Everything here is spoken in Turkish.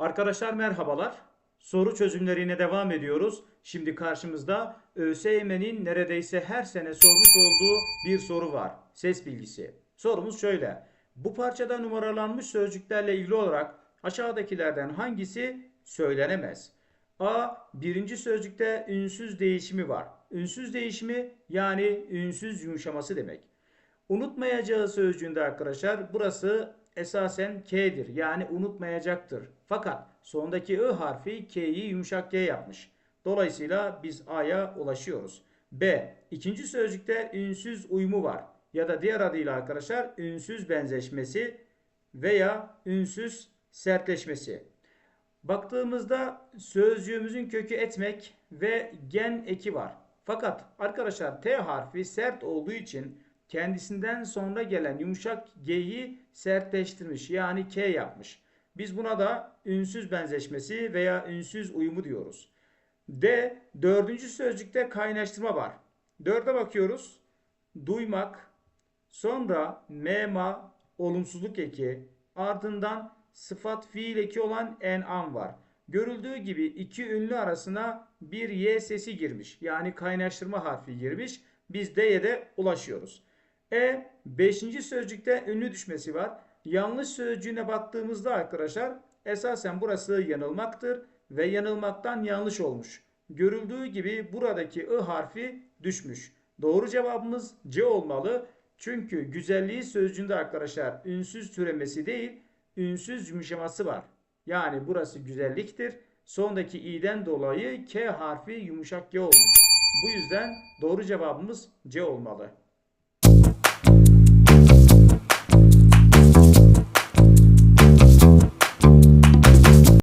Arkadaşlar merhabalar. Soru çözümlerine devam ediyoruz. Şimdi karşımızda ÖSYM'nin neredeyse her sene sormuş olduğu bir soru var. Ses bilgisi. Sorumuz şöyle. Bu parçada numaralanmış sözcüklerle ilgili olarak aşağıdakilerden hangisi söylenemez? A. Birinci sözcükte ünsüz değişimi var. Ünsüz değişimi yani ünsüz yumuşaması demek. Unutmayacağı sözcüğünde arkadaşlar burası esasen K'dir. Yani unutmayacaktır. Fakat sondaki I harfi K'yi yumuşak G yapmış. Dolayısıyla biz A'ya ulaşıyoruz. B. İkinci sözcükte ünsüz uyumu var. Ya da diğer adıyla arkadaşlar ünsüz benzeşmesi veya ünsüz sertleşmesi. Baktığımızda sözcüğümüzün kökü etmek ve gen eki var. Fakat arkadaşlar T harfi sert olduğu için kendisinden sonra gelen yumuşak G'yi sertleştirmiş. Yani K yapmış. Biz buna da ünsüz benzeşmesi veya ünsüz uyumu diyoruz. D. Dördüncü sözcükte kaynaştırma var. Dörde bakıyoruz. Duymak, sonra mema, olumsuzluk eki, ardından sıfat fiil eki olan en'am var. Görüldüğü gibi iki ünlü arasına bir y sesi girmiş. Yani kaynaştırma harfi girmiş. Biz D'ye de ulaşıyoruz. E. Beşinci sözcükte ünlü düşmesi var. Yanlış sözcüğüne baktığımızda arkadaşlar esasen burası yanılmaktır ve yanılmaktan yanlış olmuş. Görüldüğü gibi buradaki I harfi düşmüş. Doğru cevabımız C olmalı. Çünkü güzelliği sözcüğünde arkadaşlar ünsüz türemesi değil, ünsüz yumuşaması var. Yani burası güzelliktir. Sondaki i'den dolayı K harfi yumuşak G olmuş. Bu yüzden doğru cevabımız C olmalı.